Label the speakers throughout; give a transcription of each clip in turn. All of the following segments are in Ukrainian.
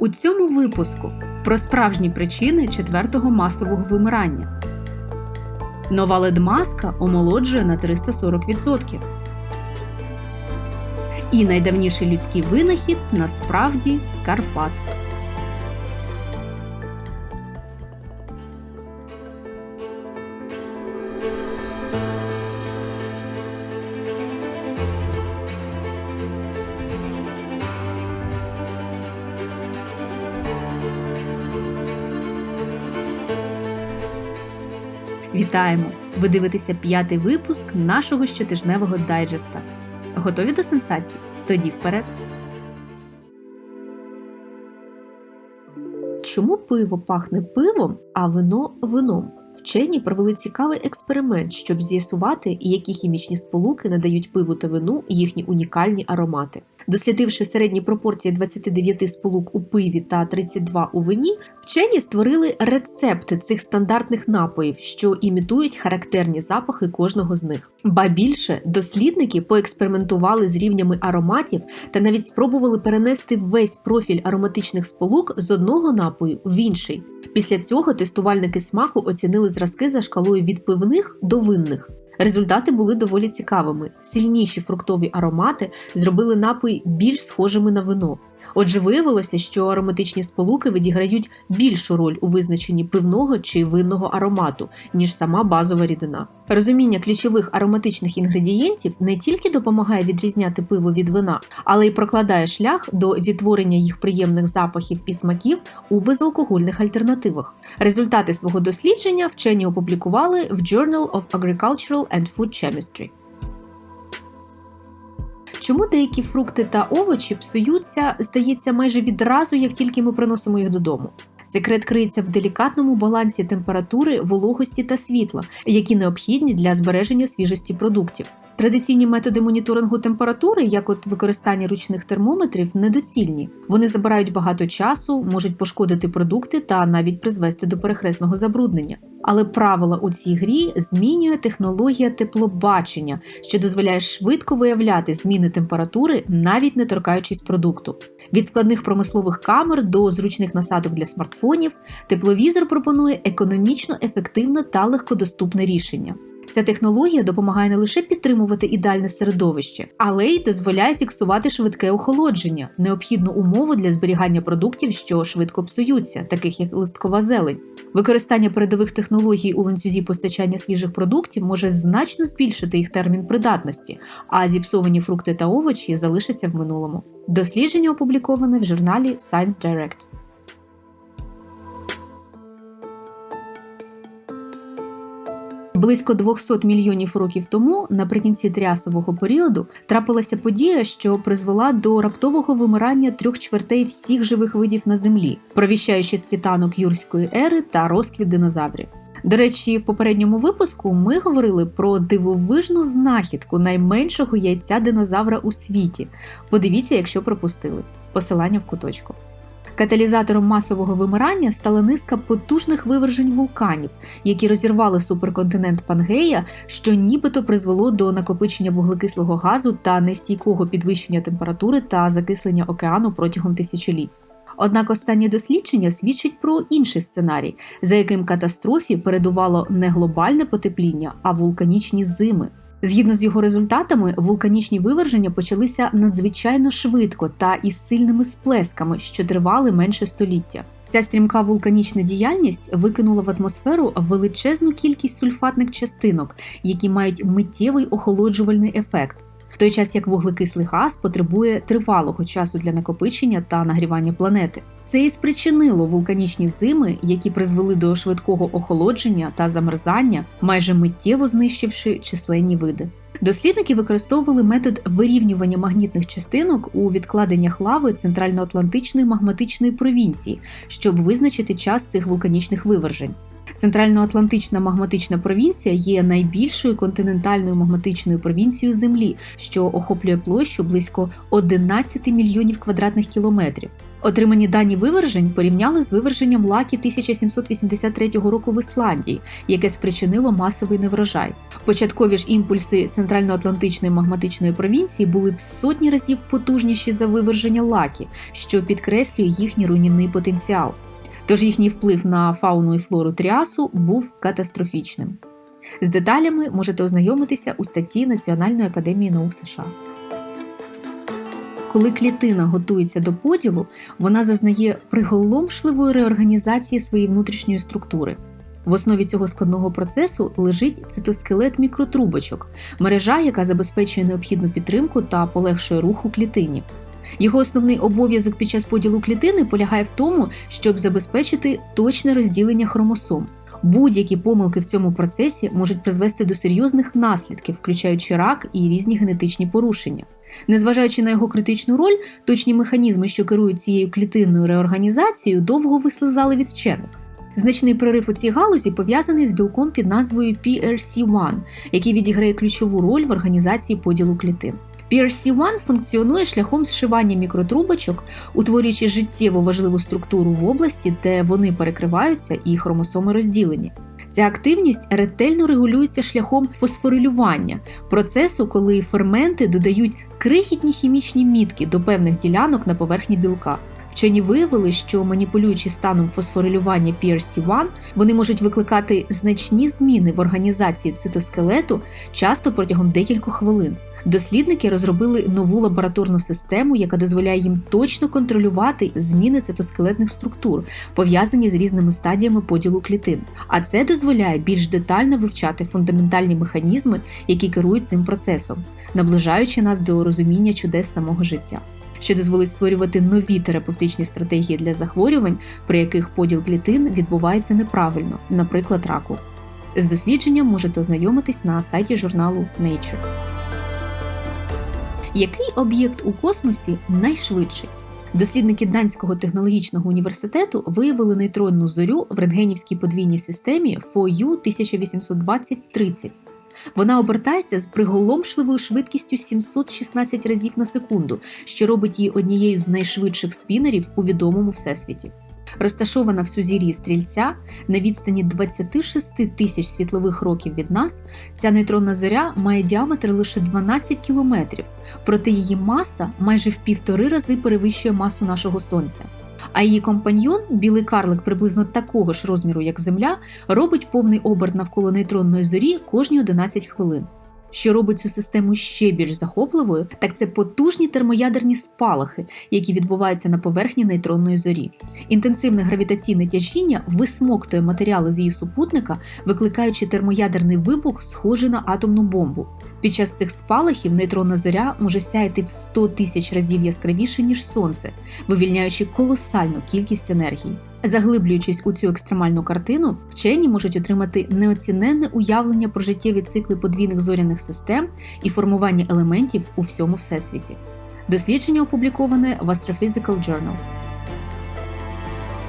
Speaker 1: У цьому випуску про справжні причини четвертого масового вимирання. Нова ледмаска омолоджує на 340%. І найдавніший людський винахід насправді з Карпат. Вітаємо! Ви дивитеся п'ятий випуск нашого щотижневого дайджеста. Готові до сенсацій? Тоді вперед. Чому пиво пахне пивом, а вино вином? Вчені провели цікавий експеримент, щоб з'ясувати, які хімічні сполуки надають пиву та вину їхні унікальні аромати. Дослідивши середні пропорції 29 сполук у пиві та 32 у вині, вчені створили рецепти цих стандартних напоїв, що імітують характерні запахи кожного з них. Ба більше дослідники поекспериментували з рівнями ароматів та навіть спробували перенести весь профіль ароматичних сполук з одного напою в інший. Після цього тестувальники смаку оцінили зразки за шкалою від пивних до винних. Результати були доволі цікавими. Сильніші фруктові аромати зробили напої більш схожими на вино. Отже, виявилося, що ароматичні сполуки відіграють більшу роль у визначенні пивного чи винного аромату, ніж сама базова рідина. Розуміння ключових ароматичних інгредієнтів не тільки допомагає відрізняти пиво від вина, але й прокладає шлях до відтворення їх приємних запахів і смаків у безалкогольних альтернативах. Результати свого дослідження вчені опублікували в Journal of Agricultural and Food Chemistry. Чому деякі фрукти та овочі псуються, здається, майже відразу, як тільки ми приносимо їх додому? Секрет криється в делікатному балансі температури, вологості та світла, які необхідні для збереження свіжості продуктів. Традиційні методи моніторингу температури, як от використання ручних термометрів, недоцільні. Вони забирають багато часу, можуть пошкодити продукти та навіть призвести до перехресного забруднення. Але правила у цій грі змінює технологія теплобачення, що дозволяє швидко виявляти зміни температури, навіть не торкаючись продукту. Від складних промислових камер до зручних насадок для смартфонів, тепловізор пропонує економічно ефективне та легкодоступне рішення. Ця технологія допомагає не лише підтримувати ідеальне середовище, але й дозволяє фіксувати швидке охолодження, необхідну умову для зберігання продуктів, що швидко псуються, таких як листкова зелень. Використання передових технологій у ланцюзі постачання свіжих продуктів може значно збільшити їх термін придатності, а зіпсовані фрукти та овочі залишаться в минулому. Дослідження опубліковане в журналі Science Direct. Близько 200 мільйонів років тому, наприкінці трясового періоду, трапилася подія, що призвела до раптового вимирання трьох чвертей всіх живих видів на землі, провіщаючи світанок юрської ери та розквіт динозаврів. До речі, в попередньому випуску ми говорили про дивовижну знахідку найменшого яйця динозавра у світі. Подивіться, якщо пропустили. Посилання в куточку. Каталізатором масового вимирання стала низка потужних вивержень вулканів, які розірвали суперконтинент Пангея, що нібито призвело до накопичення вуглекислого газу та нестійкого підвищення температури та закислення океану протягом тисячоліть. Однак останнє дослідження свідчить про інший сценарій, за яким катастрофі передувало не глобальне потепління, а вулканічні зими. Згідно з його результатами, вулканічні виверження почалися надзвичайно швидко та із сильними сплесками, що тривали менше століття. Ця стрімка вулканічна діяльність викинула в атмосферу величезну кількість сульфатних частинок, які мають миттєвий охолоджувальний ефект. В той час як вуглекислий газ потребує тривалого часу для накопичення та нагрівання планети. Це і спричинило вулканічні зими, які призвели до швидкого охолодження та замерзання, майже миттєво знищивши численні види. Дослідники використовували метод вирівнювання магнітних частинок у відкладеннях лави центральноатлантичної магматичної провінції, щоб визначити час цих вулканічних вивержень. Центральноатлантична магматична провінція є найбільшою континентальною магматичною провінцією Землі, що охоплює площу близько 11 мільйонів квадратних кілометрів. Отримані дані вивержень порівняли з виверженням лакі 1783 року в Ісландії, яке спричинило масовий неврожай. Початкові ж імпульси центральноатлантичної магматичної провінції були в сотні разів потужніші за виверження лакі, що підкреслює їхній руйнівний потенціал. Тож їхній вплив на фауну і флору тріасу був катастрофічним. З деталями можете ознайомитися у статті Національної академії наук США. Коли клітина готується до поділу, вона зазнає приголомшливої реорганізації своєї внутрішньої структури. В основі цього складного процесу лежить цитоскелет мікротрубочок, мережа, яка забезпечує необхідну підтримку та полегшує рух у клітині. Його основний обов'язок під час поділу клітини полягає в тому, щоб забезпечити точне розділення хромосом. Будь-які помилки в цьому процесі можуть призвести до серйозних наслідків, включаючи рак і різні генетичні порушення. Незважаючи на його критичну роль, точні механізми, що керують цією клітинною реорганізацією, довго вислизали від вчених. Значний прорив у цій галузі пов'язаний з білком під назвою PRC1, який відіграє ключову роль в організації поділу клітин. PRC1 функціонує шляхом зшивання мікротрубочок, утворюючи життєво важливу структуру в області, де вони перекриваються і хромосоми розділені. Ця активність ретельно регулюється шляхом фосфорилювання, процесу, коли ферменти додають крихітні хімічні мітки до певних ділянок на поверхні білка. Вчені виявили, що маніпулюючи станом фосфорилювання PRC1, вони можуть викликати значні зміни в організації цитоскелету часто протягом декількох хвилин. Дослідники розробили нову лабораторну систему, яка дозволяє їм точно контролювати зміни цитоскелетних структур, пов'язані з різними стадіями поділу клітин. А це дозволяє більш детально вивчати фундаментальні механізми, які керують цим процесом, наближаючи нас до розуміння чудес самого життя. Що дозволить створювати нові терапевтичні стратегії для захворювань, при яких поділ клітин відбувається неправильно, наприклад, раку. З дослідженням можете ознайомитись на сайті журналу Nature. Який об'єкт у космосі найшвидший? Дослідники Данського технологічного університету виявили нейтронну зорю в рентгенівській подвійній системі FOU 1820-30. Вона обертається з приголомшливою швидкістю 716 разів на секунду, що робить її однією з найшвидших спінерів у відомому всесвіті. Розташована в сузір'ї стрільця на відстані 26 тисяч світлових років від нас, ця нейтронна зоря має діаметр лише 12 кілометрів, проте її маса майже в півтори рази перевищує масу нашого сонця. А її компаньйон, білий карлик приблизно такого ж розміру, як Земля, робить повний оберт навколо нейтронної зорі кожні 11 хвилин. Що робить цю систему ще більш захопливою, так це потужні термоядерні спалахи, які відбуваються на поверхні нейтронної зорі. Інтенсивне гравітаційне тяжіння висмоктує матеріали з її супутника, викликаючи термоядерний вибух, схожий на атомну бомбу. Під час цих спалахів нейтронна зоря може сяяти в 100 тисяч разів яскравіше, ніж сонце, вивільняючи колосальну кількість енергії. Заглиблюючись у цю екстремальну картину, вчені можуть отримати неоціненне уявлення про життєві цикли подвійних зоряних систем і формування елементів у всьому всесвіті. Дослідження опубліковане в Astrophysical Journal.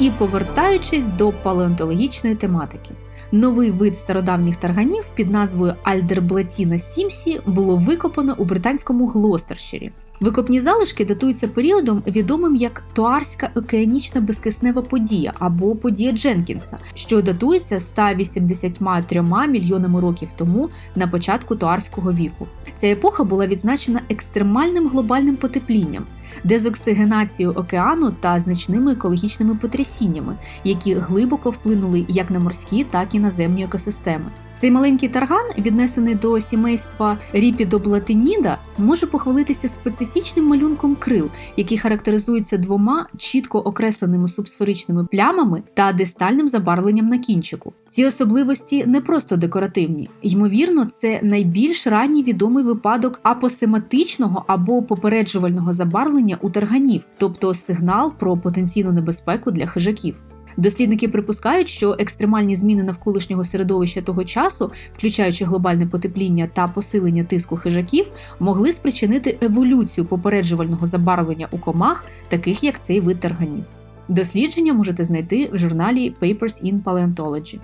Speaker 1: І повертаючись до палеонтологічної тематики, новий вид стародавніх тарганів під назвою Альдерблатіна Сімсі було викопано у британському Глостерширі. Викопні залишки датуються періодом, відомим як Туарська океанічна безкиснева подія або подія Дженкінса, що датується 183 мільйонами років тому на початку туарського віку. Ця епоха була відзначена екстремальним глобальним потеплінням, дезоксигенацією океану та значними екологічними потрясіннями, які глибоко вплинули як на морські, так і наземні екосистеми. Цей маленький тарган, віднесений до сімейства Ріпідоблатиніда, може похвалитися специфічним малюнком крил, який характеризується двома чітко окресленими субсферичними плямами та дистальним забарвленням на кінчику. Ці особливості не просто декоративні, ймовірно, це найбільш ранній відомий випадок апосематичного або попереджувального забарвлення у тарганів, тобто сигнал про потенційну небезпеку для хижаків. Дослідники припускають, що екстремальні зміни навколишнього середовища того часу, включаючи глобальне потепління та посилення тиску хижаків, могли спричинити еволюцію попереджувального забарвлення у комах, таких як цей вид тарганів. Дослідження можете знайти в журналі Papers in Paleontology.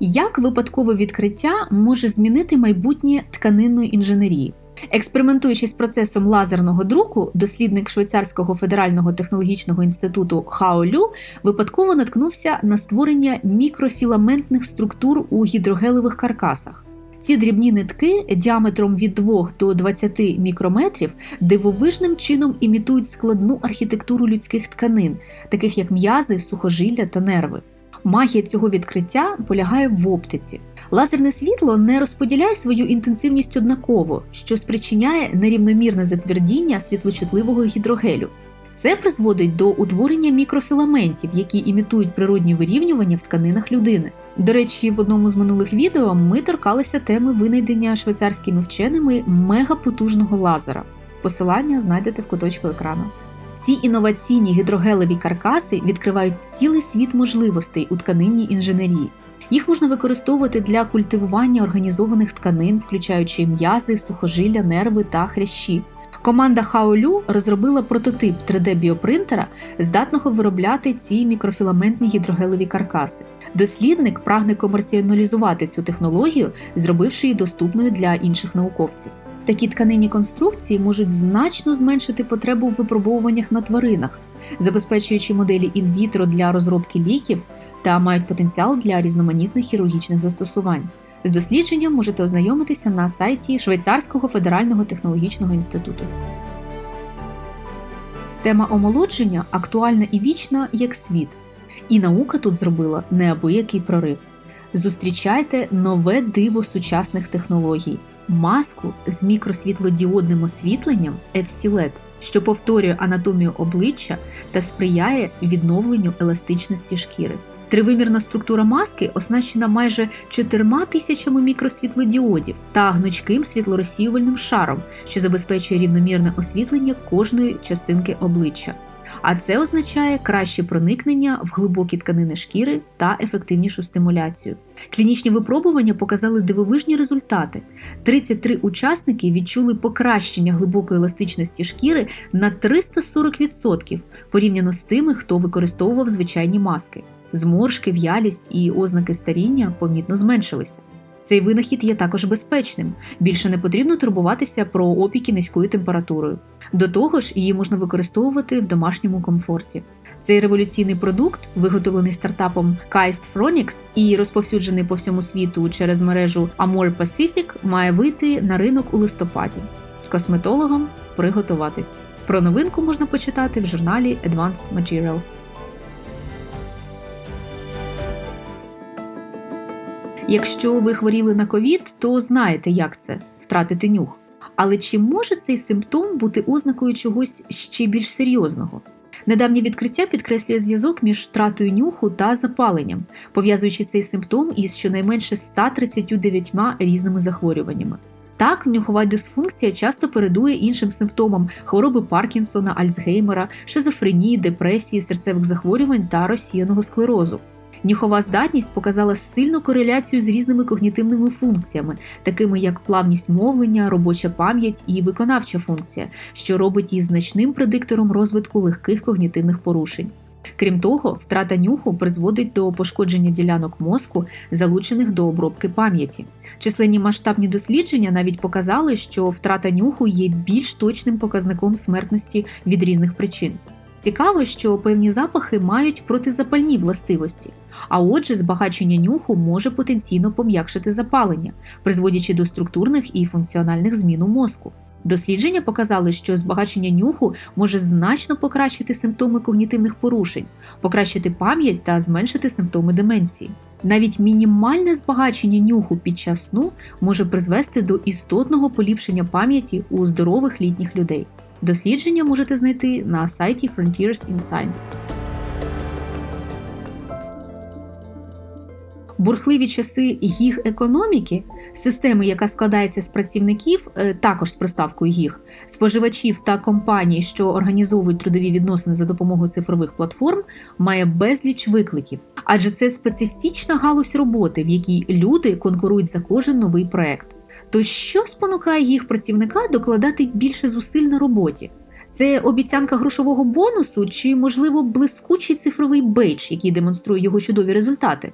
Speaker 1: Як випадкове відкриття може змінити майбутнє тканинної інженерії? Експериментуючи з процесом лазерного друку, дослідник Швейцарського федерального технологічного інституту Хаолю випадково наткнувся на створення мікрофіламентних структур у гідрогелевих каркасах. Ці дрібні нитки діаметром від 2 до 20 мікрометрів дивовижним чином імітують складну архітектуру людських тканин, таких як м'язи, сухожилля та нерви. Магія цього відкриття полягає в оптиці. Лазерне світло не розподіляє свою інтенсивність однаково, що спричиняє нерівномірне затвердіння світлочутливого гідрогелю. Це призводить до утворення мікрофіламентів, які імітують природні вирівнювання в тканинах людини. До речі, в одному з минулих відео ми торкалися теми винайдення швейцарськими вченими мегапотужного лазера. Посилання знайдете в куточку екрану. Ці інноваційні гідрогелеві каркаси відкривають цілий світ можливостей у тканинній інженерії. Їх можна використовувати для культивування організованих тканин, включаючи м'язи, сухожилля, нерви та хрящі. Команда Хаолю розробила прототип 3D-біопринтера, здатного виробляти ці мікрофіламентні гідрогелеві каркаси. Дослідник прагне комерціоналізувати цю технологію, зробивши її доступною для інших науковців. Такі тканинні конструкції можуть значно зменшити потребу в випробовуваннях на тваринах, забезпечуючи моделі інвітро для розробки ліків та мають потенціал для різноманітних хірургічних застосувань. З дослідженням можете ознайомитися на сайті Швейцарського федерального технологічного інституту. Тема омолодження актуальна і вічна як світ. І наука тут зробила неабиякий прорив. Зустрічайте нове диво сучасних технологій маску з мікросвітлодіодним освітленням FC-LED, що повторює анатомію обличчя та сприяє відновленню еластичності шкіри. Тривимірна структура маски оснащена майже чотирма тисячами мікросвітлодіодів та гнучким світлорозсіювальним шаром, що забезпечує рівномірне освітлення кожної частинки обличчя. А це означає краще проникнення в глибокі тканини шкіри та ефективнішу стимуляцію. Клінічні випробування показали дивовижні результати. 33 учасники відчули покращення глибокої еластичності шкіри на 340% порівняно з тими, хто використовував звичайні маски. Зморшки, в'ялість і ознаки старіння помітно зменшилися. Цей винахід є також безпечним. Більше не потрібно турбуватися про опіки низькою температурою. До того ж, її можна використовувати в домашньому комфорті. Цей революційний продукт, виготовлений стартапом Kaist Phronix і розповсюджений по всьому світу через мережу Amor Pacific, має вийти на ринок у листопаді. Косметологам приготуватись. Про новинку можна почитати в журналі Advanced Materials. Якщо ви хворіли на ковід, то знаєте, як це втратити нюх. Але чи може цей симптом бути ознакою чогось ще більш серйозного? Недавнє відкриття підкреслює зв'язок між втратою нюху та запаленням, пов'язуючи цей симптом із щонайменше 139 різними захворюваннями. Так, нюхова дисфункція часто передує іншим симптомам хвороби Паркінсона, Альцгеймера, шизофренії, депресії, серцевих захворювань та розсіяного склерозу. Нюхова здатність показала сильну кореляцію з різними когнітивними функціями, такими як плавність мовлення, робоча пам'ять і виконавча функція, що робить її значним предиктором розвитку легких когнітивних порушень. Крім того, втрата нюху призводить до пошкодження ділянок мозку, залучених до обробки пам'яті. Численні масштабні дослідження навіть показали, що втрата нюху є більш точним показником смертності від різних причин. Цікаво, що певні запахи мають протизапальні властивості, а отже, збагачення нюху може потенційно пом'якшити запалення, призводячи до структурних і функціональних змін у мозку. Дослідження показали, що збагачення нюху може значно покращити симптоми когнітивних порушень, покращити пам'ять та зменшити симптоми деменції. Навіть мінімальне збагачення нюху під час сну може призвести до істотного поліпшення пам'яті у здорових літніх людей. Дослідження можете знайти на сайті Frontiers in Science. Бурхливі часи їх економіки, системи, яка складається з працівників, е, також з приставкою їх, споживачів та компаній, що організовують трудові відносини за допомогою цифрових платформ, має безліч викликів, адже це специфічна галузь роботи, в якій люди конкурують за кожен новий проект. То що спонукає їх працівника докладати більше зусиль на роботі? Це обіцянка грошового бонусу чи, можливо, блискучий цифровий бейдж, який демонструє його чудові результати?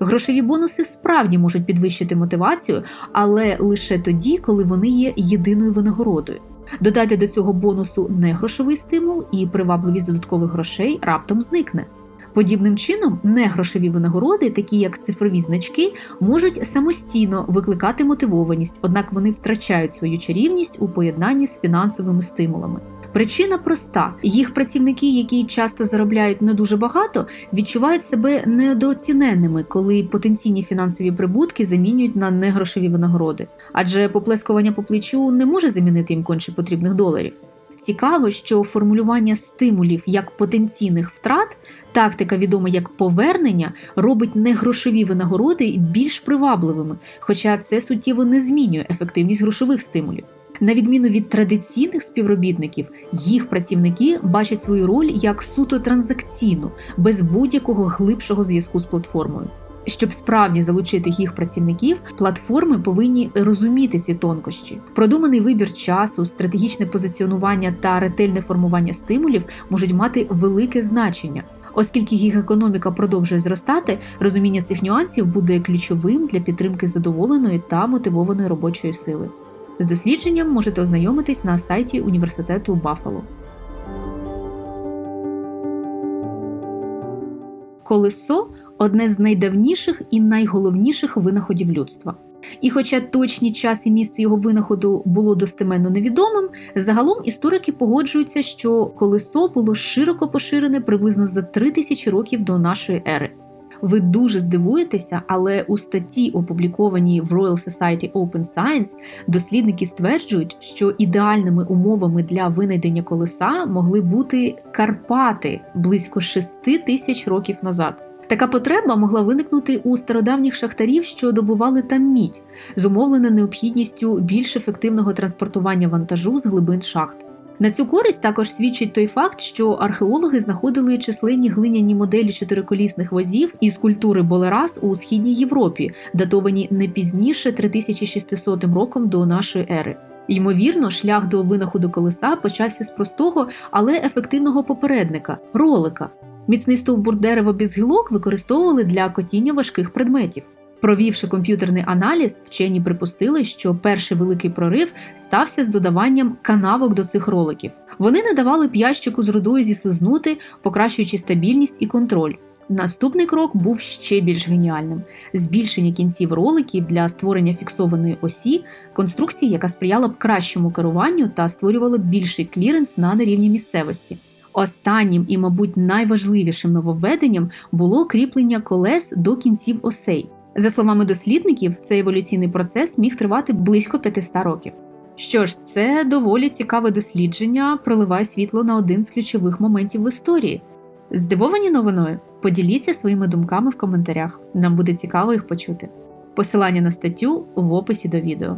Speaker 1: Грошові бонуси справді можуть підвищити мотивацію, але лише тоді, коли вони є єдиною винагородою. Додайте до цього бонусу негрошовий стимул, і привабливість додаткових грошей раптом зникне. Подібним чином, негрошові винагороди, такі як цифрові значки, можуть самостійно викликати мотивованість, однак вони втрачають свою чарівність у поєднанні з фінансовими стимулами. Причина проста: їх працівники, які часто заробляють не дуже багато, відчувають себе недооціненними, коли потенційні фінансові прибутки замінюють на негрошові винагороди, адже поплескування по плечу не може замінити їм конче потрібних доларів. Цікаво, що формулювання стимулів як потенційних втрат, тактика відома як повернення, робить негрошові винагороди більш привабливими, хоча це суттєво не змінює ефективність грошових стимулів. На відміну від традиційних співробітників, їх працівники бачать свою роль як суто транзакційну, без будь-якого глибшого зв'язку з платформою. Щоб справді залучити їх працівників, платформи повинні розуміти ці тонкощі. Продуманий вибір часу, стратегічне позиціонування та ретельне формування стимулів можуть мати велике значення. Оскільки їх економіка продовжує зростати, розуміння цих нюансів буде ключовим для підтримки задоволеної та мотивованої робочої сили. З дослідженням можете ознайомитись на сайті університету Баффало. Колесо одне з найдавніших і найголовніших винаходів людства. І хоча точні час і місце його винаходу було достеменно невідомим, загалом історики погоджуються, що колесо було широко поширене приблизно за 3000 років до нашої ери. Ви дуже здивуєтеся, але у статті, опублікованій в Royal Society Open Science, дослідники стверджують, що ідеальними умовами для винайдення колеса могли бути Карпати близько 6 тисяч років назад. Така потреба могла виникнути у стародавніх шахтарів, що добували там мідь, зумовлена необхідністю більш ефективного транспортування вантажу з глибин шахт. На цю користь також свідчить той факт, що археологи знаходили численні глиняні моделі чотириколісних возів із культури Болерас у східній Європі, датовані не пізніше 3600 роком до нашої ери. Ймовірно, шлях до винаходу колеса почався з простого, але ефективного попередника ролика. Міцний стовбур дерева без гілок використовували для котіння важких предметів. Провівши комп'ютерний аналіз, вчені припустили, що перший великий прорив стався з додаванням канавок до цих роликів. Вони не давали п'ящику з рудою зіслизнути, покращуючи стабільність і контроль. Наступний крок був ще більш геніальним: збільшення кінців роликів для створення фіксованої осі, конструкції, яка сприяла б кращому керуванню та створювала більший кліренс на нерівній місцевості. Останнім і, мабуть, найважливішим нововведенням було кріплення колес до кінців осей. За словами дослідників, цей еволюційний процес міг тривати близько 500 років. Що ж, це доволі цікаве дослідження, проливає світло на один з ключових моментів в історії. Здивовані новиною? Поділіться своїми думками в коментарях. Нам буде цікаво їх почути. Посилання на статтю в описі до відео.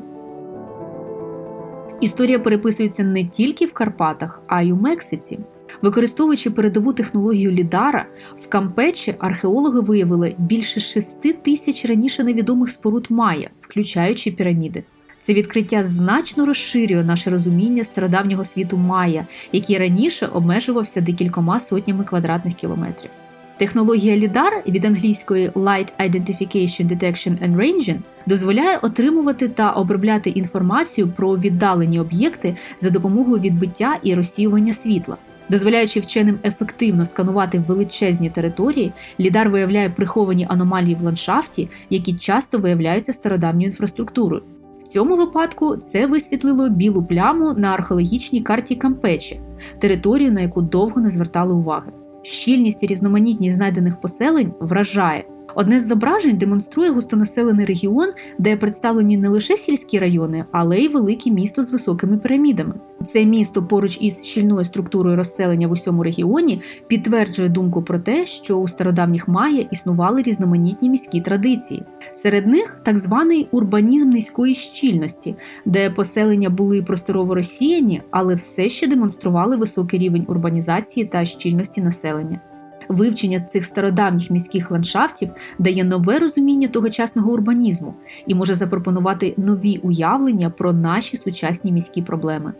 Speaker 1: Історія переписується не тільки в Карпатах, а й у Мексиці. Використовуючи передову технологію Лідара, в Кампечі археологи виявили більше 6 тисяч раніше невідомих споруд Майя, включаючи піраміди. Це відкриття значно розширює наше розуміння стародавнього світу Майя, який раніше обмежувався декількома сотнями квадратних кілометрів. Технологія LIDAR від англійської Light Identification Detection and Ranging дозволяє отримувати та обробляти інформацію про віддалені об'єкти за допомогою відбиття і розсіювання світла. Дозволяючи вченим ефективно сканувати величезні території, лідар виявляє приховані аномалії в ландшафті, які часто виявляються стародавньою інфраструктурою. В цьому випадку це висвітлило білу пляму на археологічній карті Кампечі, територію, на яку довго не звертали уваги. Щільність і різноманітність знайдених поселень вражає. Одне з зображень демонструє густонаселений регіон, де представлені не лише сільські райони, але й велике місто з високими пірамідами. Це місто поруч із щільною структурою розселення в усьому регіоні підтверджує думку про те, що у стародавніх майя існували різноманітні міські традиції. Серед них так званий урбанізм низької щільності, де поселення були просторово розсіяні, але все ще демонстрували високий рівень урбанізації та щільності населення. Вивчення цих стародавніх міських ландшафтів дає нове розуміння тогочасного урбанізму і може запропонувати нові уявлення про наші сучасні міські проблеми.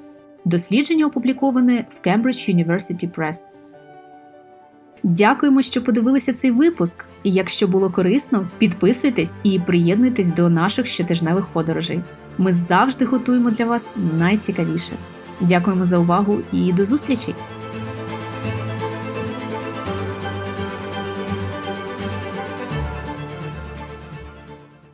Speaker 1: Дослідження опубліковане в Cambridge University Press. Дякуємо, що подивилися цей випуск. І якщо було корисно, підписуйтесь і приєднуйтесь до наших щотижневих подорожей. Ми завжди готуємо для вас найцікавіше. Дякуємо за увагу і до зустрічі!